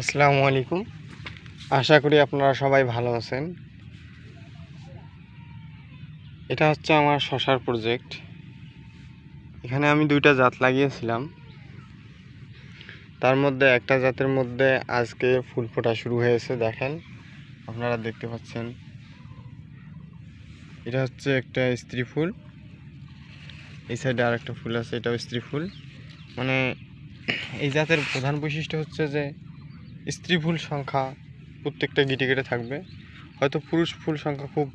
আসসালামু আলাইকুম। আশা করি আপনারা সবাই ভালো আছেন। এটা হচ্ছে আমার শশার প্রজেক্ট এখানে আমি দুইটা জাত লাগিয়েছিলাম। তার মধ্যে একটা জাতের মধ্যে আজকে ফুল ফোটা শুরু হয়েছে, দেখেন। আপনারা দেখতে পাচ্ছেন। এটা হচ্ছে একটা স্ত্রী ফুল। এই সাইডে আর একটা ফুল আছে, এটাও স্ত্রী ফুল। মানে এই জাতের প্রধান বৈশিষ্ট্য হচ্ছে যে স্ত্রী ফুল সংখ্যা প্রত্যেকটা গিটে গিটে থাকবে। হয়তো পুরুষ ফুল সংখ্যা খুব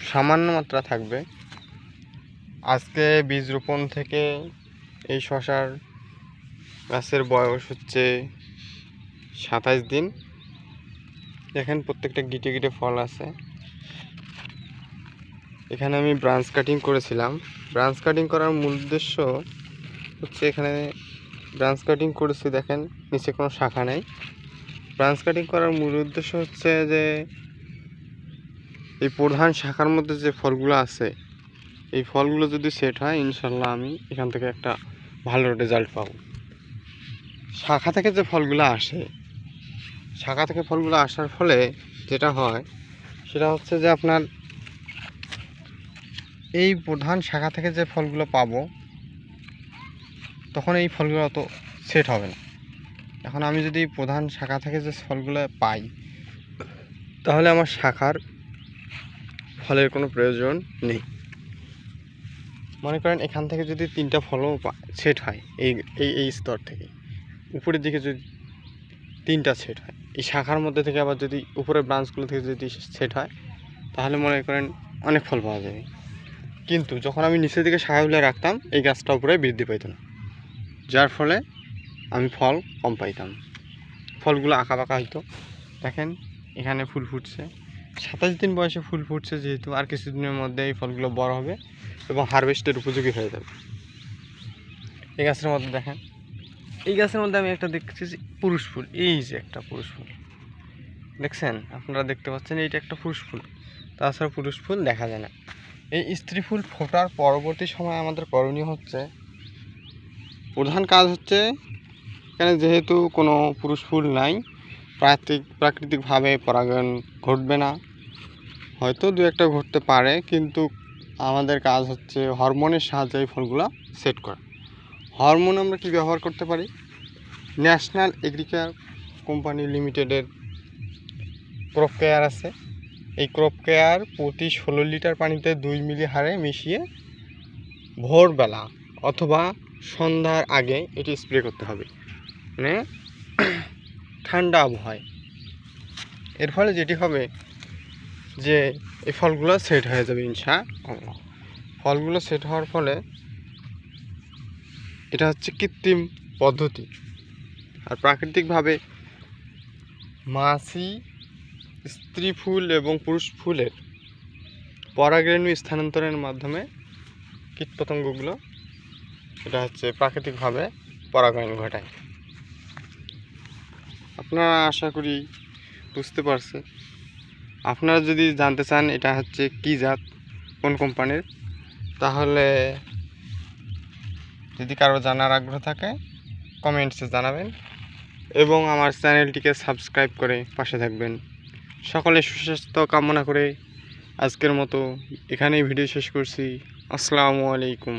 সামান্য মাত্রা থাকবে। আজকে বীজ রোপণ থেকে এই শশার গাছের বয়স হচ্ছে সাতাইশ দিন। দেখেন প্রত্যেকটা গিটে গিটে ফল আছে। এখানে আমি ব্রাঞ্চ কাটিং করেছিলাম। ব্রাঞ্চ কাটিং করার মূল উদ্দেশ্য হচ্ছে এখানে ব্রাঞ্চ কাটিং করেছি দেখেন, নিচে কোনো শাখা নেই। ব্রাঞ্চ কাটিং করার মূল উদ্দেশ্য হচ্ছে যে, এই প্রধান শাখার মধ্যে যে ফলগুলো আছে, এই ফলগুলো যদি সেট হয় ইনশাল্লাহ আমি এখান থেকে একটা ভালো রেজাল্ট পাবো। শাখা থেকে যে ফলগুলো আসে, শাখা থেকে ফলগুলো আসার ফলে যেটা হয়, সেটা হচ্ছে যে আপনার এই প্রধান শাখা থেকে যে ফলগুলো পাবো তখন এই ফলগুলো অত সেট হবে না। এখন আমি যদি প্রধান শাখা থেকে যে ফলগুলো পাই, তাহলে আমার শাখার ফলের কোনো প্রয়োজন নেই। মনে করেন এখান থেকে যদি তিনটা ফলও সেট হয়, এই এই এই স্তর থেকে। উপরের দিকে যদি তিনটা সেট হয়, এই শাখার মধ্যে থেকে আবার যদি উপরের ব্রাঞ্চগুলো থেকে যদি সেট হয়, তাহলে মনে করেন অনেক ফল পাওয়া যাবে। কিন্তু যখন আমি নিচের দিকে শাখাগুলো রাখতাম, এই গাছটা উপরে বৃদ্ধি পাইত না। যার ফলে আমি ফল কম পাইতাম। ফলগুলো আঁকা বাঁকা হইতো। দেখেন, এখানে ফুল ফুটছে। সাতাশ দিন বয়সে ফুল ফুটছে যেহেতু, আর কিছুদিনের মধ্যে এই ফলগুলো বড় হবে এবং হারভেস্টের উপযোগী হয়ে যাবে। এই গাছের মধ্যে দেখেন, এই গাছের মধ্যে আমি একটা দেখছি যে পুরুষ ফুল। এই যে একটা পুরুষ ফুল। দেখছেন? আপনারা দেখতে পাচ্ছেন, এইটা একটা পুরুষ ফুল। তাছাড়া পুরুষ ফুল দেখা যায় না। এই স্ত্রী ফুল ফোটার পরবর্তী সময় আমাদের করণীয় হচ্ছে প্রধান কাজ হচ্ছে এখানে যেহেতু কোনো পুরুষ ফুল নাই, প্রাকৃতিক, প্রাকৃতিকভাবে পরাগায়ন ঘটবে না। হয়তো দু একটা ঘটতে পারে, কিন্তু আমাদের কাজ হচ্ছে হরমোনের সাহায্যে এই ফলগুলো সেট করা। হরমোন আমরা কি ব্যবহার করতে পারি? ন্যাশনাল এগ্রিকার কোম্পানি লিমিটেডের ক্রপ কেয়ার আছে। এই ক্রপ কেয়ার প্রতি ষোলো লিটার পানিতে দুই মিলি হারে মিশিয়ে ভোরবেলা অথবা সন্ধ্যার আগে এটি স্প্রে করতে হবে। মানে ঠান্ডা আবহাওয়ায়। এর ফলে যেটি হবে যে এই ফলগুলো সেট হয়ে যাবে ইনশা ফলগুলো সেট হওয়ার ফলে এটা হচ্ছে কৃত্রিম পদ্ধতি। আর প্রাকৃতিকভাবে মাছি, স্ত্রী ফুল এবং পুরুষ ফুলের পরাগরেণু স্থানান্তরের মাধ্যমে কীটপতঙ্গগুলো এটা হচ্ছে প্রাকৃতিকভাবে পরাগায়ন ঘটায়। আপনারা আশা করি বুঝতে পারছেন। আপনারা যদি জানতে চান এটা হচ্ছে কী জাত, কোন কোম্পানির, তাহলে যদি কারও জানার আগ্রহ থাকে, কমেন্টসে জানাবেন এবং আমার চ্যানেলটিকে সাবস্ক্রাইব করে পাশে থাকবেন। সকলে সুস্বাস্থ্য কামনা করে আজকের মতো এখানেই ভিডিও শেষ করছি। আসসালামু আলাইকুম।